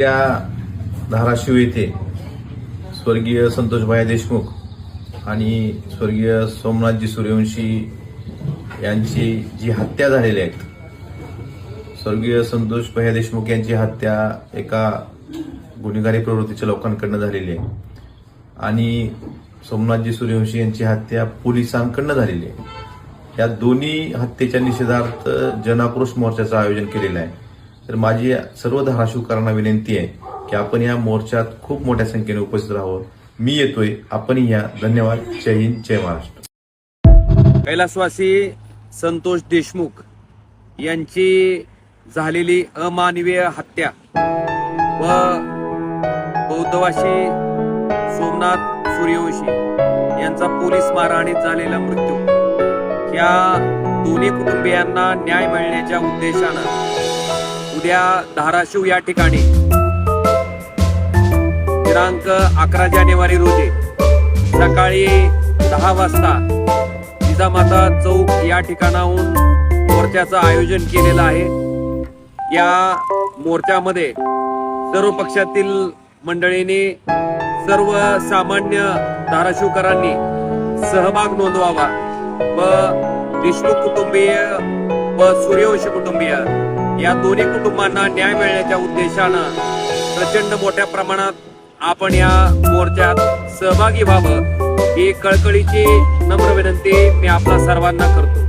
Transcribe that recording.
त्या धाराशिव येथे स्वर्गीय संतोषभाई देशमुख आणि स्वर्गीय सोमनाथजी सूर्यवंशी यांची जी हत्या झालेली आहेत स्वर्गीय संतोष भैया देशमुख यांची हत्या एका गुन्हेगारी प्रवृत्तीच्या लोकांकडनं झालेली आहे. आणि सोमनाथजी सूर्यवंशी यांची हत्या पोलिसांकडनं झालेली आहे. या दोन्ही हत्येच्या निषेधार्थ जनाक्रोश मोर्चाचं आयोजन केलेलं आहे. तर माझी सर्व धाराशिवकरांना विनंती आहे की आपण या मोर्चात खूप मोठ्या संख्येने उपस्थित राहावं. मी येतोय. आपणही या. धन्यवाद. जय हिंद जय महाराष्ट्र. कैलासवासी संतोष देशमुख यांची झालेली अमानवीय हत्या व बौद्धवासी सोमनाथ सूर्यवंशी यांचा पोलीस मारहाणीत झालेला मृत्यू. या दोन्ही कुटुंबियांना न्याय मिळण्याच्या उद्देशानं उद्या धाराशिव या ठिकाणी. दिनांक अकरा जानेवारी रोजी सकाळी दहा वाजता जिजामाता चौक या ठिकाणाहून मोर्चाचं आयोजन केलेलं आहे. या मोर्चामध्ये सर्व पक्षातील मंडळींनी सर्व सामान्य धाराशिवकरांनी सहभाग नोंदवावा. व देशमुख कुटुंबीय व सूर्यवंशी कुटुंबीय या दोन्ही कुटुंबांना न्याय मिळण्याच्या उद्देशानं प्रचंड मोठ्या प्रमाणात आपण या मोर्चात सहभागी व्हावं ही कळकळीची नम्र विनंती मी आपल्या सर्वांना करतो.